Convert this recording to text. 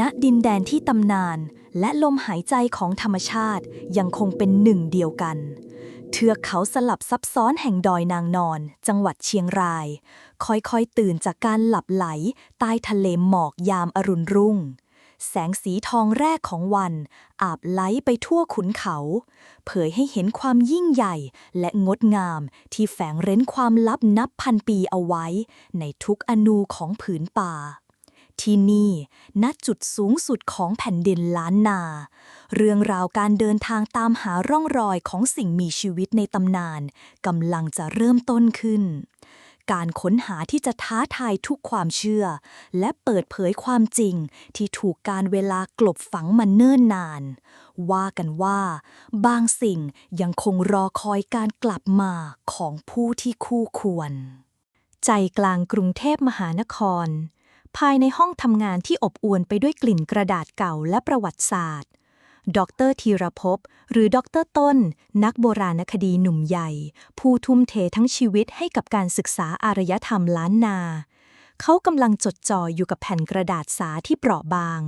ณดินแดนที่ตำนาน และลมหายใจของธรรมชาติยังคงเป็นหนึ่งเดียวกัน เทือกเขาสลับซับซ้อนแห่งดอยนางนอน จังหวัดเชียงราย ค่อยๆตื่นจากการหลับไหล ใต้ทะเลหมอกยามอรุณรุ่ง แสงสีทองแรกของวัน อาบไหลไปทั่วขุนเขา เผยให้เห็นความยิ่งใหญ่และงดงามที่แฝงเร้นความลับนับพันปีเอาไว้ ในทุกอนูของผืนป่า ที่นี่ ณจุดสูงสุดของแผ่นดินล้านนา เรื่องราวการเดินทางตามหาร่องรอยของสิ่งมีชีวิตในตำนานกำลังจะเริ่มต้นขึ้น การค้นหาที่จะท้าทายทุกความเชื่อ และเปิดเผยความจริงที่ถูกการเวลากลบฝังมาเนิ่นนาน ว่ากันว่า บางสิ่งยังคงรอคอยการกลับมาของผู้ที่คู่ควร ใจกลางกรุงเทพมหานคร ภายในห้องทำงานที่อบอวลไปด้วยกลิ่นกระดาษเก่าและประวัติศาสตร์ ดรธีรภพหรือดรต้น นักโบราณคดีหนุ่มใหญ่ ผู้ทุ่มเททั้งชีวิตให้กับการศึกษาอารยธรรมล้านนา เขากำลังจดจ่ออยู่กับแผ่นกระดาษสาที่เปราะบาง